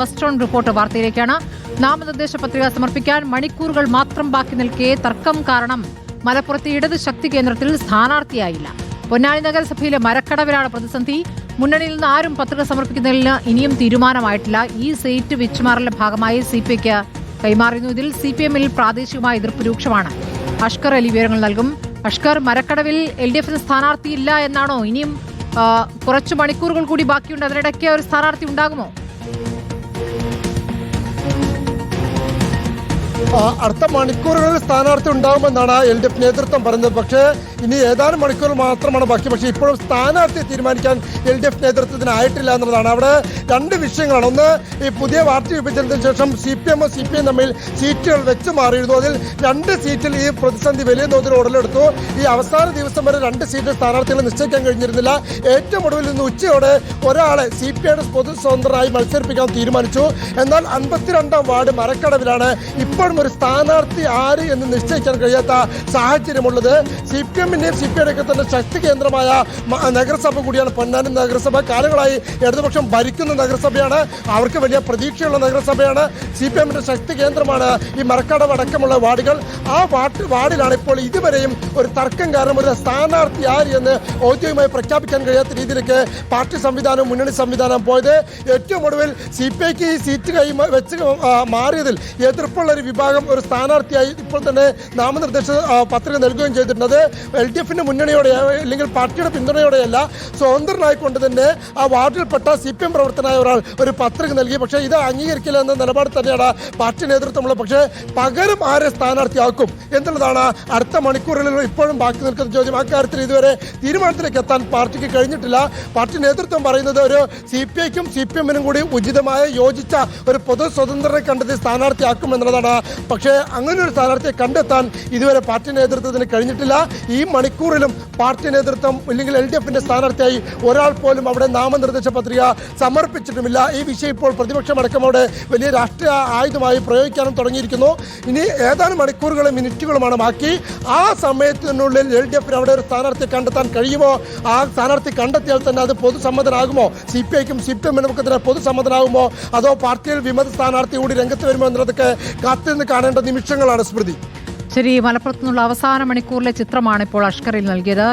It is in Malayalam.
Western report വാർത്തയിലേക്കാണ്. നാമനിർദ്ദേശ പത്രിക സമർപ്പിക്കാൻ മണിക്കൂറുകൾ മാത്രം ബാക്കി നിൽക്കെ തർക്കം കാരണം മലപ്പുറത്തെ ഇടത് ശക്തി കേന്ദ്രത്തിൽ സ്ഥാനാർത്ഥിയായില്ല. പൊന്നാനി നഗരസഭയിലെ മരക്കടവിലാണ് പ്രതിസന്ധി. മുന്നണിയിൽ നിന്ന് ആരും പത്രിക സമർപ്പിക്കുന്നതിന് ഇനിയും തീരുമാനമായിട്ടില്ല. ഈ സീറ്റ് വിച്ചുമാറലിന്റെ ഭാഗമായി സി പി ഐക്ക് കൈമാറുന്നു ഇതിൽ സി പി എമ്മിൽ പ്രാദേശികമായ എതിർപ്പ് രൂക്ഷമാണ്. അഷ്കർ അലി വിവരങ്ങൾ നൽകും. അഷ്കർ മരക്കടവിൽ എൽ ഡി എഫിന് സ്ഥാനാർത്ഥിയില്ല എന്നാണോ? ഇനിയും കുറച്ച് മണിക്കൂറുകൾ കൂടി ബാക്കിയുണ്ട്. അതിനിടയ്ക്ക് ഒരു സ്ഥാനാർത്ഥി ഉണ്ടാകുമോ? അടുത്ത മണിക്കൂറുകളിൽ സ്ഥാനാർത്ഥി ഉണ്ടാകുമെന്നാണ് എൽ ഡി എഫ് നേതൃത്വം പറഞ്ഞത് പക്ഷേ ഇനി ഏതാനും മണിക്കൂർ മാത്രമാണ് ബാക്കി. പക്ഷേ ഇപ്പോഴും സ്ഥാനാർത്ഥിയെ തീരുമാനിക്കാൻ എൽ ഡി എഫ് നേതൃത്വത്തിനായിട്ടില്ല എന്നുള്ളതാണ്. അവിടെ രണ്ട് വിഷയങ്ങളാണ്. ഒന്ന് ഈ പുതിയ പാർട്ടി വിഭജനത്തിന് ശേഷം സി പി എമ്മും സി പി എം തമ്മിൽ സീറ്റുകൾ വെച്ച് മാറിയിരുന്നു. അതിൽ രണ്ട് സീറ്റിൽ ഈ പ്രതിസന്ധി വലിയ തോതിൽ ഉടലെടുത്തു. ഈ അവസാന ദിവസം വരെ രണ്ട് സീറ്റിൽ സ്ഥാനാർത്ഥികളെ നിശ്ചയിക്കാൻ കഴിഞ്ഞിരുന്നില്ല. ഏറ്റവും ഒടുവിൽ നിന്ന് ഉച്ചയോടെ ഒരാളെ സി പി ഐയുടെ പൊതു സ്വതന്ത്രമായി മത്സരിപ്പിക്കാൻ തീരുമാനിച്ചു. എന്നാൽ അൻപത്തിരണ്ടാം വാർഡ് മരക്കടവിലാണ് ഇപ്പോഴും ഒരു സ്ഥാനാർത്ഥി ആര് എന്ന് നിശ്ചയിക്കാൻ കഴിയാത്ത സാഹചര്യമുള്ളത് സി പി എമ്മിന്റെയും സി പി ഐയുടെയൊക്കെ തന്നെ ശക്തി കേന്ദ്രമായ നഗരസഭ കൂടിയാണ്. പൊന്നാനി നഗരസഭ കാലങ്ങളായി ഇടതുപക്ഷം ഭരിക്കുന്ന നഗരസഭയാണ്. അവർക്ക് വലിയ പ്രതീക്ഷയുള്ള നഗരസഭയാണ്. സി പി എമ്മിന്റെ ശക്തി കേന്ദ്രമാണ് ഈ മരക്കടവ് അടക്കമുള്ള വാർഡുകൾ. ആ വാർഡ് വാർഡിലാണ് ഇപ്പോൾ ഇതുവരെയും ഒരു തർക്കം കാരണം ഒരു സ്ഥാനാർത്ഥി ആര് എന്ന് ഔദ്യോഗികമായി പ്രഖ്യാപിക്കാൻ കഴിയാത്ത രീതിയിലേക്ക് പാർട്ടി സംവിധാനം മുന്നണി സംവിധാനം പോയത്. ഏറ്റവും ഒടുവിൽ സി പി ഐക്ക് ഈ സീറ്റ് കൈ വെച്ച് മാറിയതിൽ എതിർപ്പുള്ള ഒരു വിഭാഗം ഒരു സ്ഥാനാർത്ഥിയായി ഇപ്പോൾ തന്നെ നാമനിർദ്ദേശ പത്രിക നൽകുകയും ചെയ്തിട്ടുണ്ട് എൽ ഡി എഫിന്റെ മുന്നണിയോടെ അല്ലെങ്കിൽ പാർട്ടിയുടെ പിന്തുണയോടെയല്ല സ്വതന്ത്രനായിക്കൊണ്ട് തന്നെ ആ വാർഡിൽപ്പെട്ട സി പി എം പ്രവർത്തനായ ഒരാൾ ഒരു പത്രിക നൽകി. പക്ഷേ ഇത് അംഗീകരിക്കില്ല എന്ന നിലപാട് തന്നെയാണ് പാർട്ടി നേതൃത്വമുള്ളത്. പക്ഷേ പകരം ആരെ സ്ഥാനാർത്ഥിയാക്കും എന്നുള്ളതാണ് അടുത്ത മണിക്കൂറുകളിൽ ഇപ്പോഴും ബാക്കി നിൽക്കുന്ന ചോദ്യം. ആ കാര്യത്തിൽ ഇതുവരെ തീരുമാനത്തിലേക്ക് എത്താൻ പാർട്ടിക്ക് കഴിഞ്ഞിട്ടില്ല. പാർട്ടി നേതൃത്വം പറയുന്നത് ഒരു സി പി ഐക്കും സി പി എമ്മിനും കൂടി ഉചിതമായ യോജിച്ച ഒരു പൊതു സ്വതന്ത്രനെ കണ്ടെത്തി സ്ഥാനാർത്ഥിയാക്കും എന്നുള്ളതാണ് പക്ഷേ അങ്ങനെ ഒരു സ്ഥാനാർത്ഥിയെ കണ്ടെത്താൻ ഇതുവരെ പാർട്ടി നേതൃത്വത്തിന് കഴിഞ്ഞിട്ടില്ല. ഈ മണിക്കൂറിലും പാർട്ടി നേതൃത്വം ഇല്ലെങ്കിൽ എൽ ഡി എഫിന്റെ സ്ഥാനാർത്ഥിയായി ഒരാൾ പോലും അവിടെ നാമനിർദ്ദേശ പത്രിക സമർപ്പിച്ചിട്ടുമില്ല. ഈ വിഷയം ഇപ്പോൾ പ്രതിപക്ഷം അടക്കം അവിടെ വലിയ രാഷ്ട്രീയ ആയുധമായി പ്രയോഗിക്കാനും തുടങ്ങിയിരിക്കുന്നു. ഇനി ഏതാനും മണിക്കൂറുകളും മിനിറ്റുകളുമാണ് ബാക്കി. ആ സമയത്തിനുള്ളിൽ എൽ ഡി എഫിന് അവിടെ ഒരു സ്ഥാനാർത്ഥി കണ്ടെത്താൻ കഴിയുമോ? ആ സ്ഥാനാർത്ഥി കണ്ടെത്തിയാൽ തന്നെ അത് പൊതുസമ്മതനാകുമോ? സി പി ഐക്കും സി പി എമ്മിനും ഒക്കെ തന്നെ പൊതുസമ്മതനാകുമോ? അതോ പാർട്ടിയിൽ വിമത സ്ഥാനാർത്ഥി കൂടി രംഗത്ത് വരുമോ എന്നതൊക്കെ കാത്തിരുന്ന് കാണേണ്ട നിമിഷങ്ങളാണ് സ്മൃതി. ശരി മലപ്പുറത്തുനിന്നുള്ള അവസാന മണിക്കൂറിലെ ചിത്രമാണ് ഇപ്പോൾ അഷ്കറിൽ നൽകിയത്.